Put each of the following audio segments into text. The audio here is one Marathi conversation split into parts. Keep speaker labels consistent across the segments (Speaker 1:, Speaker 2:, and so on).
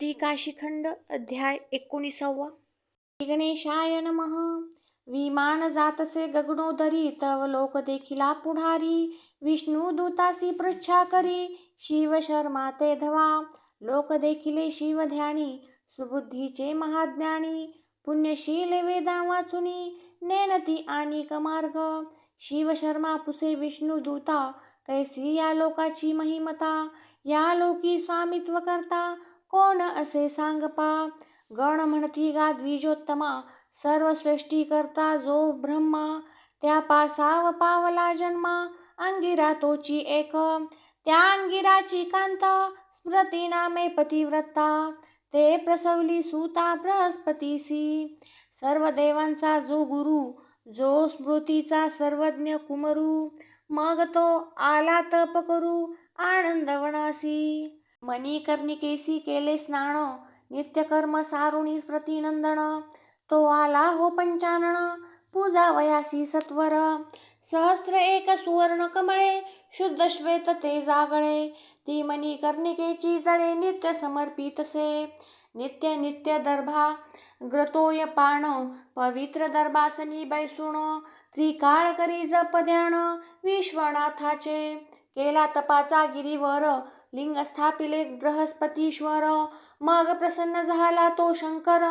Speaker 1: ती काशीखंड अध्याय एकोणीसावा. गणेशाय नमः. विमान जातसे गगनोदरी तव लोक देखिला पुढारी. विष्णू दूतासी पृच्छा करी. शिव शर्मा ते धवा. लोक देखिले शिव ध्यानी सुबुद्धीचे महाज्ञानी. पुण्यशील वेदा वाचुनी. नेनती आणि कमार्ग शिव शर्मा पुसे विष्णू दूता. कैसी या लोकाची महिमता? या लोकी स्वामित्व करता? कोण असे सांग पा गण म्हणती गा द्विजोत्तमा. सर्व सृष्टी करता जो ब्रह्मा त्या पासाव पावला जन्मा. अंगिरा तोची एक त्या अंगिराची कांत. स्मृती नामे पतिव्रता. ते प्रसवली सुता बृहस्पतीसी सर्व देवांचा जो गुरु जो स्मृतीचा सर्वज्ञ कुमरू. मग तो आला तप करू आनंदवनासी. मणिकर्णिकेसी केले स्नान नित्यकर्म सारुणी प्रतिनंदन तो आला हो पंचानन पूजा वयासी सत्वर. सहस्त्र एक सुवर्ण कमळे शुद्ध श्वेत ते जागळे ती मणिकर्णिकेची जळे नित्य समर्पितसे नित्य नित्य दर्भा ग्रतोय पाण पवित्र दर्भासनी बैसुण त्रिकाळ करी जप ध्यान विश्वनाथाचे केला तपाचा गिरीवर लिंग स्थापिले बृहस्पतीश्वर मग प्रसन्न झाला तो शंकर.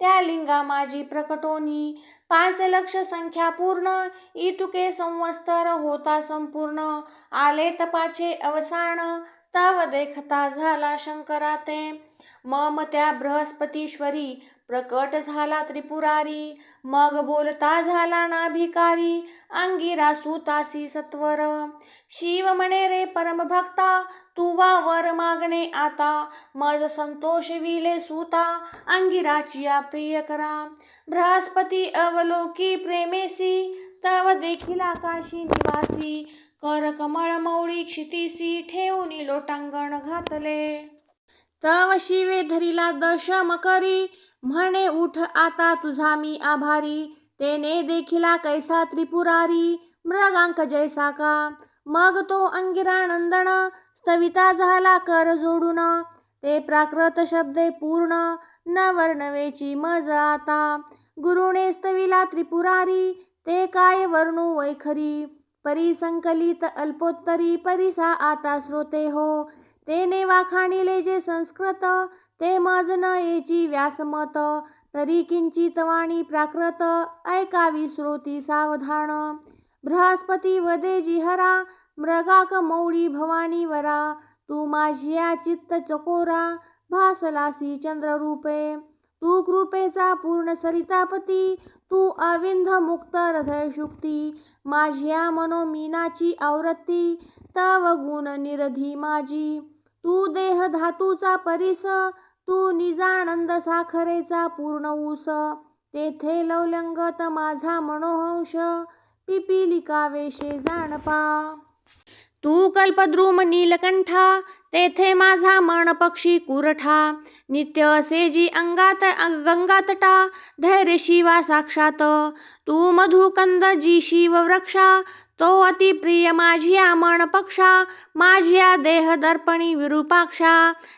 Speaker 1: त्या लिंगा माझी प्रकटोनी पाच लक्ष संख्या पूर्ण इतुके संवत्सर होता संपूर्ण. आले तपाचे अवसान तव देखता झाला शंकरा ते मम त्या बृहस्पतीश्वरी प्रकट झाला त्रिपुरारी मग बोलता झाला ना भिकारी अंगिरा सुतासी सत्वर. शिव म्हणे रे परमभक्ता तू वावर मागणे आता. मज संतोष विले सुता अंगिराची या प्रिय करा. बृहस्पती अवलोकी प्रेमेसी तव देखील आकाशी निवासी. कर कमळ मौळी क्षितिसी ठेवून लोटांगण घातले. तव शिवे धरिला दशम करी म्हणे उठ आता तुझा मी आभारी तेने देखिला कैसा त्रिपुरारी मृगांक जैसा का? मग तो अंगिरा नंदन स्तविता झाला कर जोडून ते प्राकृत शब्दे पूर्ण न वर्णवेची मज आता. गुरुने स्तविला त्रिपुरारी ते काय वर्णू वैखरी? परिसंकलित अल्पोत्तरी परिसा आता श्रोते हो. तेने वाखाणिले जे संस्कृत ते मज येची व्यासमत तरी किंचित वाणी प्राकृत ऐकावी श्रोती सावधान. बृहस्पती वदे जिहरा मृगाक मौळी भवानी वरा तू माझिया चित्त चकोरा भासलासी चंद्ररूपे. तू कृपेचा पूर्ण सरितापती तू अविंध मुक्त हृदय शुक्ती माझ्या मनोमीनाची आवृत्ती तव गुण निरधी माझी. तू देह धातूचा परिस तू निजानंद साखरेचा पूर्ण ऊस तेथे लवलंगत माझा मनोहंश पिपिलिका वेशे जाणपा. तू कल्पद्रुम नीलकंठा तेथे माझा मन पक्षी कुरठा नित्य असे जी अंगात गंगातटा धैर्य शिवा साक्षात. तू मधुकंद जी शिव वृक्षा तो अति प्रिय माझी आमण पक्षा माझिया देह दर्पणी विरूपाक्षा.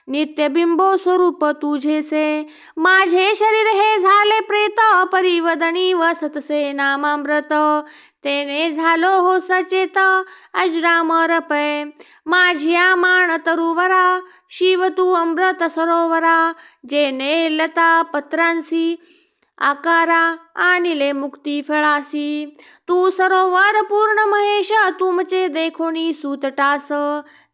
Speaker 1: नित्यबिंबो स्वरूप तुझेसे माझे शरीर हे झाले प्रेत परिवदनी वसतसे नामामृत. तेने झालो हो सचेत अजरामर पै माझिया मान तरुवरा शिव तू अमृत सरोवरा. जेने लता पत्रांसी आकारा आणिले मुक्ती फळासी. तू सरोवर पूर्ण महेश तुमचे देखोनी सुतटास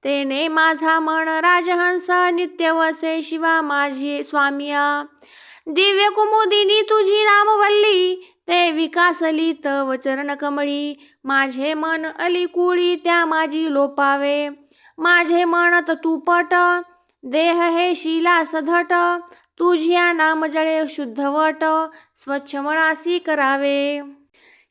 Speaker 1: तेने माझा मन राजहंस नित्य वसे शिवा माझी स्वामिया. दिव्य कुमुदिनी तुझी रामवल्ली ते विकासली तव चरण कमळी. माझे मन अलिकुळी त्या माझी लोपावे. माझे मन तू पट देह हे शिला सधट. तुझ्या नाम जळे शुद्धवट स्वच्छ मनासी करावे.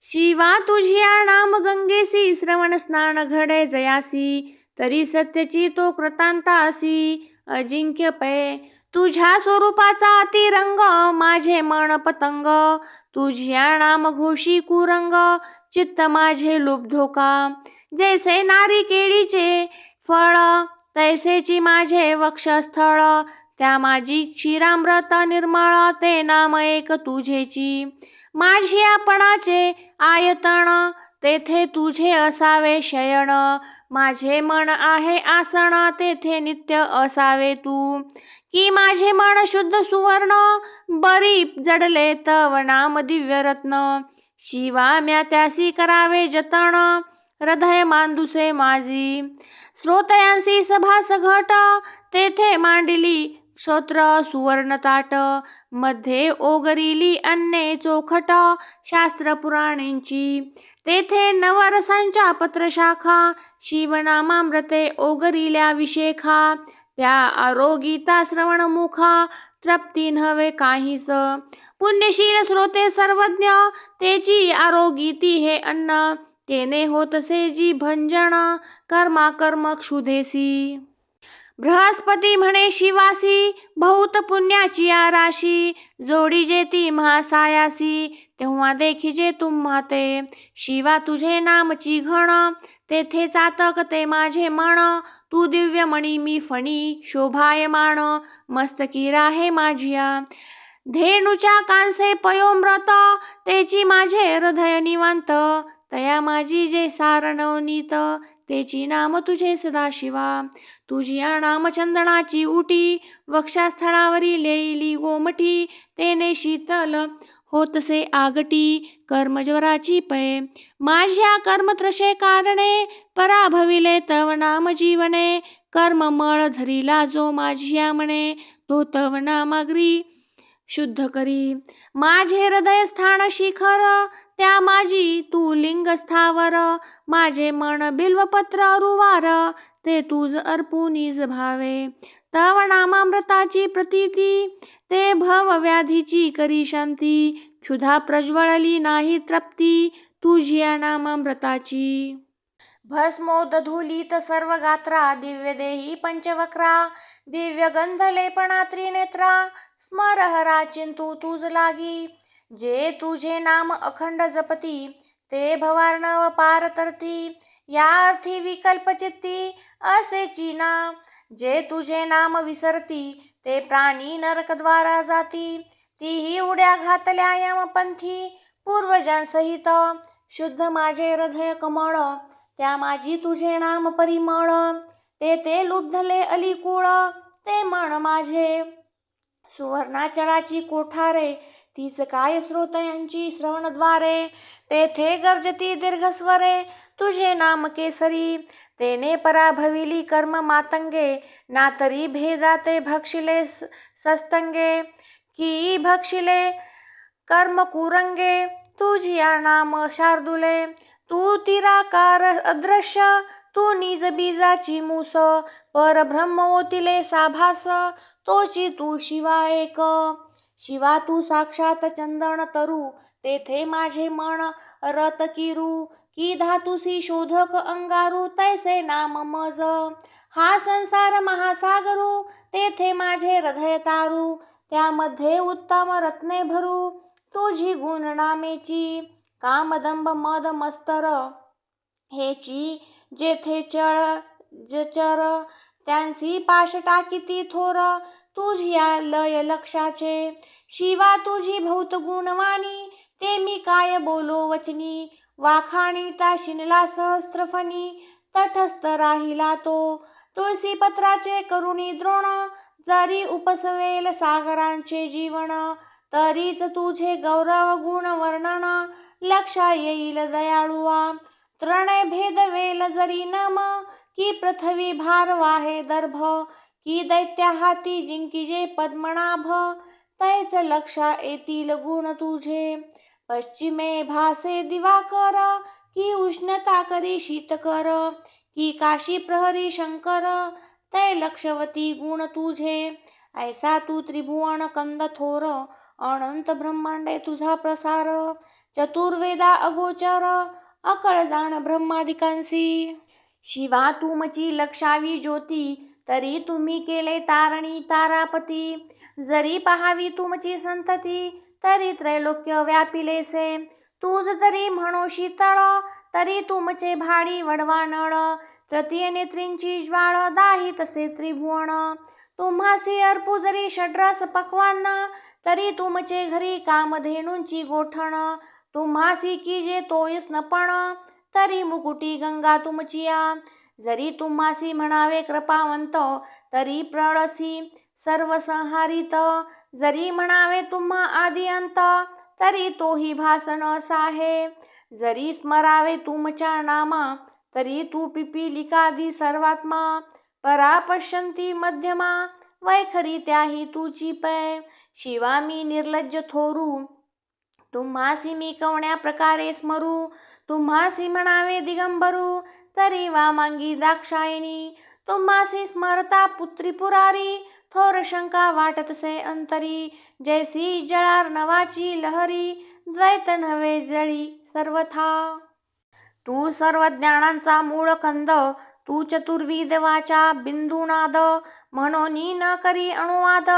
Speaker 1: शिवा तुझ्या नाम गंगेसी श्रवण स्नान घडे जयासी तरी सत्यची तो कृतांता असी अजिंक्य पै तुझ्या स्वरूपाचा अतिरंग माझे मन पतंग तुझ्या नाम घोषी कुरंग चित्त माझे लुब्धोका जैसे नारी केळीचे फळ तैसेची माझे वक्षस्थळ त्या माझी क्षीरामृत निर्मळा ते नाम एक तुझेची. माझी आपणाचे आयतन तेथे तुझे असावे शयन. माझे मन आहे आसन तेथे नित्य असावे तू. की माझे मन शुद्ध सुवर्ण बरी जडले तव नाम दिव्य रत्न शिवा म्या त्यासी करावे जतन हृदय मांदुसे माझी. श्रोतयांसी सभा सघट तेथे मांडिली क्षत्र सुवर्णताटमध्ये ओगरिली अन्ने चोखट शास्त्र पुराणींची. तेथे नवरसांच्या पत्रशाखा शिवनामामृते ओगरिल्या विशेखा त्या आरोगिता श्रवणमुखा तृप्ती नव्हे काहीच पुण्यशील स्रोते सर्वज्ञ तेची आरोगिती हे अन्न तेने होतसे जी भंजन कर्मा कर्म क्षुधेसी. बृहस्पती म्हणे शिवासी बहुत पुण्याची आ राशी जोडी जेती महासायासी तेव्हा देखिजे तुम्हा ते शिवा तुझे नामची घण तेथे चातक ते माझे मन तू दिव्यमणी मी फणी शोभायमान मस्तकी राहे माझिया धेनुच्या कांसे पयोम्रत तेची माझे हृदय निवांत तया माझी जे सारणवनीत तेची नाम तुझे सदाशिवा. तुझी या नामचंदनाची उटी वक्षास्थळावरी लेईली गोमटी तेने शीतल होतसे आगटी कर्मज्वराची पय. माझ्या कर्मत्रशे कारणे पराभविले तव नाम जीवने. कर्म मळ धरिला जो माझिया म्हणे तो तव नामाग्री. शुद्ध करी. माझे हृदय स्थान शिखर त्या माझी तू लिंग स्थावर माझे मन बिल्वपत्र रुवार ते तुझ अर्पुनीज भावे. तव नामामृताची प्रतीती ते भव व्याधीची करी शांती. क्षुधा प्रज्वळली नाही तृप्ती तुझी नामामृताची. भस्मोदधूलित सर्व गात्रा दिव्य देही पंचवक्रा. दिव्य गंध लेपणा त्रिनेत्रा स्मरहरा चिंतू तुझ लागी. जे तुझे नाम अखंड जपती ते भवार्णव पार तरती. या अर्थी विकल्प चित्ती असे चिना. जे तुझे नाम विसरती ते प्राणी नरकद्वारा जाती. तीही उड्या घातल्या यमपंथी पूर्वजांसहित शुद्ध माझे हृदय कमळ त्या माझी तुझे नाम परिमळ. ते ते लुब्धले अलीकूळ ते मन माझे. सुवर्णाचळाची कोठारे तीच काय श्रोतयांची श्रवणद्वारे? तेथे गर्जती दीर्घस्वरे तुझे नाम केसरी. तेने पराभविली कर्म मातंगे ना तरी भेदा ते भक्षिले सस्तंगे. की भक्षिले कर्म कुरंगे तुझिया नाम शार्दुले. तू तिराकार अदृश्य तू निज बीजाची मूस. परब्रह्म ओतिले साभास तोची तू शिवा एक. शिवा तू साक्षात चंदन तरू. तेथे माझे मन रत किरू. की धातुसी शोधक अंगारू. तैसे नाम मज. हा संसार महासागरू. तेथे माझे हृदय तारू. त्यामध्ये उत्तम रत्ने भरू. तुझी गुण नामेची. कामदंब मद मस्तर. हेची जेथे चळ जचर त्यांसी पाशटा किती थोर तुझिया लय लक्षाचे. शिवा तुझी भौत गुणवाणी ते मी काय बोलो वचनी? वाखाणी ता शिनला सहस्त्रफणी तटस्थ राहिला तो. तुळसी पत्राचे करुणी द्रोण जरी उपसवेल सागरांचे जीवन तरीच तुझे गौरव गुण वर्णन लक्षा येईल दयाळुआ. त्रणय भेदवेल जरी नम की पृथ्वी भार वाहे दर्भ की दैत्या हाती जिंकीजे पद्मनाभ तैच लक्षा येतील गुण तुझे. पश्चिमे भासे दिवाकर की उष्णता करी शीतकर की काशी प्रहरी शंकर तै लक्षवती गुण तुझे. ऐसा तू त्रिभुवन कंद थोर अनंत ब्रह्मांडे तुझा प्रसार. चतुर्वेदा अगोचर अकळ जाण ब्रह्मादिकांसी. शिवा तुमची लक्षावी ज्योती तरी तुम्ही केले तारणी तारापती. जरी पहावी तुमची संतती तरी त्रैलोक्य व्यापिलेसे तूज जरी म्हणो शीतळ तरी तुमचे भाडी वडवा नळ. तृतीय नेत्रींची ज्वाळ दाही तसे त्रिभुवन. तुम्हासी अर्पू जरी षड्रस पक्वान्न तरी तुमचे घरी कामधेनूंची गोठण. तुम्हासी की जे तोयस नपण तरी मुकुटी गंगा तुमचिया जरी तुम्हासी म्हणावे कृपावंत तरी प्रळसी सर्वसंहारित। जरी म्हणावे तुम्हा आदी अंत तरी तोही भासण साहे जरी स्मरावे तुमच्या नामा तरी तू पिपीलिकादी सर्वात्मा। परा पश्यंती मध्यमा वैखरी त्याही तुची पै। शिवा मी निर्लज्ज थोरू तुम्हासी मी कवण्या प्रकारे स्मरू तुम्हासी म्हणावे दिगंबरू तरी वामांगी दाक्षायणी तुम्हासी स्मरता पुत्री पुरारी थोर शंका वाटतसे अंतरी. जैसी नवाची लहरी द्वैत नव्हे जळी सर्वथा. तू सर्व ज्ञानांचा मूळ कंद तू चतुर्विद वाचा बिंदुनाद म्हणून न करी अनुवाद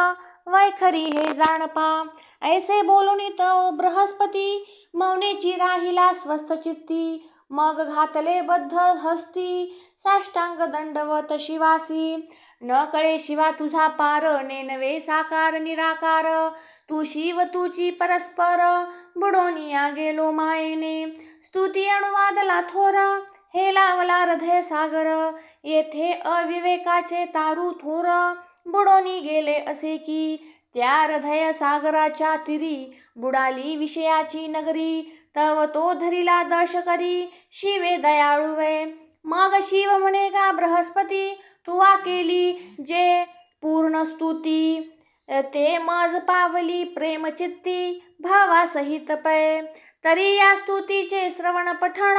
Speaker 1: वैखरी हे जाणपा. ऐसे बोलून तो बृहस्पती मौनेची राहिला स्वस्थ चित्ती. मग घातले बद्ध हस्ती साष्टांग दंडवत शिवासी. न कळे शिवा तुझा पार नेनवे साकार निराकार. तू शिव तुची परस्पर बुडोनिया गेलो मायेने. स्तुती अनुवादला थोर हे लावला हृदय सागर. येथे अविवेकाचे तारू थोर. बुडोनी गेले असे की त्या हृदय सागराच्या तिरी बुडाली विषयाची नगरी. तव तो धरिला दश करी शिवे दयाळुवे. मग शिव म्हणे का बृहस्पती तुवा केली जे पूर्ण स्तुती. ते मज पावली प्रेमचित्ती. भावासहित पै तरी या स्तुतीचे श्रवण पठण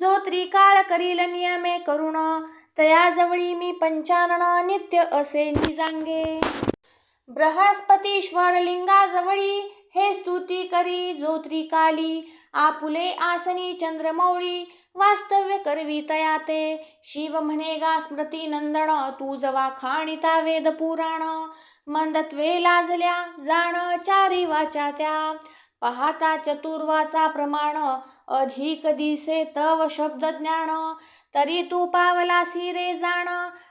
Speaker 1: जो त्रिकाळ करील नियमे करुण तयाजवळी मी पंचानन नित्य असे निजांगे। बृहस्पतीश्वर लिंगाजवळी हे स्तुती करी जो त्रिकाली आपुले आसनी चंद्रमौळी वास्तव्य करवी तया ते शिव म्हणे गा स्मृती नंदन तू जवा खाणिता वेद पुराण। मंदत्वे लाजल्या जाण चारी वाचा त्या. पाहता चतुर्वाचा प्रमाण अधिक दिसे तव शब्द ज्ञान. तरी तू पावलासी रे जाण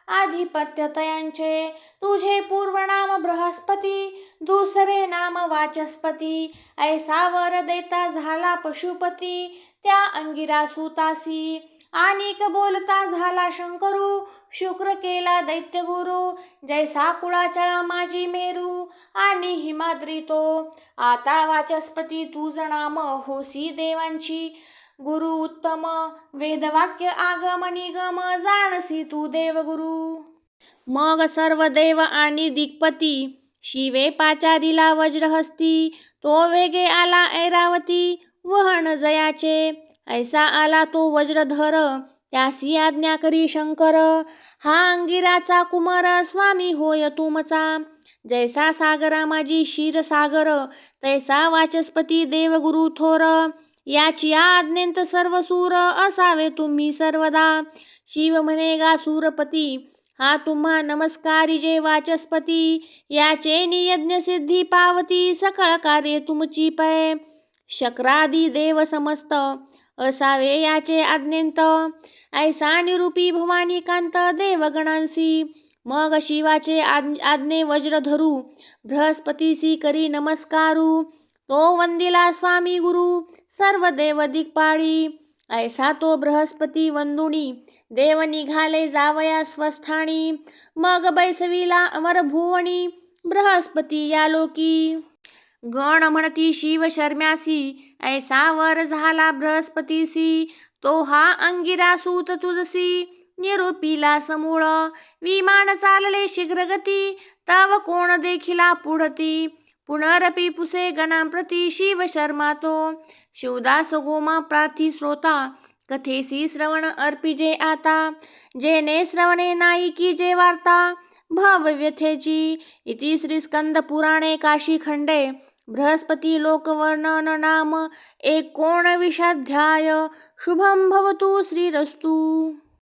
Speaker 1: आधिपत्य तयांचे. तुझे पूर्वनाम बृहस्पती दुसरे नाम वाचस्पती. ऐसा वर देता झाला पशुपती त्या अंगिरा सुतासी. आणिक बोलता झाला शंकरू शुक्र केला दैत्यगुरु जैसा कुळाचळा माझी मेरू आणि हिमाद्री तो. आता वाचस्पती तू जणाम होसी देवांची. गुरु उत्तम वेदवाक्य आगम निगम जाणसी तू देवगुरु. मग सर्व देव आणि दिक्पती शिवे पाचारीला वज्रहस्ती तो वेगे आला ऐरावती वहन जयाचे. ऐसा आला तो वज्रधर त्यासी आज्ञा करी शंकर. हा अंगिराचा कुमार स्वामी होय तुमचा. जैसा सागरा माझी क्षीरसागर तैसा वाचस्पती देवगुरु थोर. याची आज्ञेंत सर्व सूर असावे तुम्ही सर्वदा. शिव म्हणे गा सूरपती हा तुम्हा नमस्कारी जे वाचस्पती याचे नियज्ञ सिद्धी पावती सकळ कार्य तुमची पै शक्रादी देव समस्त असावे याचे आज्ञेंत. ऐसा निरूपी भवानी कांत देवगणांसी. मग शिवाचे आज्ञे वज्र धरू. बृहस्पतीसी करी नमस्कारू. तो वंदिला स्वामी गुरु सर्व देव दिक्पाळी ऐसा तो बृहस्पती वंदुणी देव निघाले जावया स्वस्थानी. मग बैसविला अमर भुवणी बृहस्पती या लोकी. गण म्हणती शिव शर्म्यासी ऐसा वर झाला बृहस्पतीसी. तो हा अंगिरा सूत तुझसी निरोपीला समूळ. विमान चालले शीघ्रगती तव कोण देखिला पुढती. पुनरपि पुसे गणांप्रती शिव शर्मा तो. शिवदास गोमा प्रार्थी श्रोता कथेसी श्रवण अर्पिजे आता. जेने श्रवणे नाही की जे वार्ता भवव्यथेची इति श्रीस्कन्दपुराणे काशीखण्डे पुराणे नाम एकोणविशाध्याय शुभं भवतु श्रीरस्तु।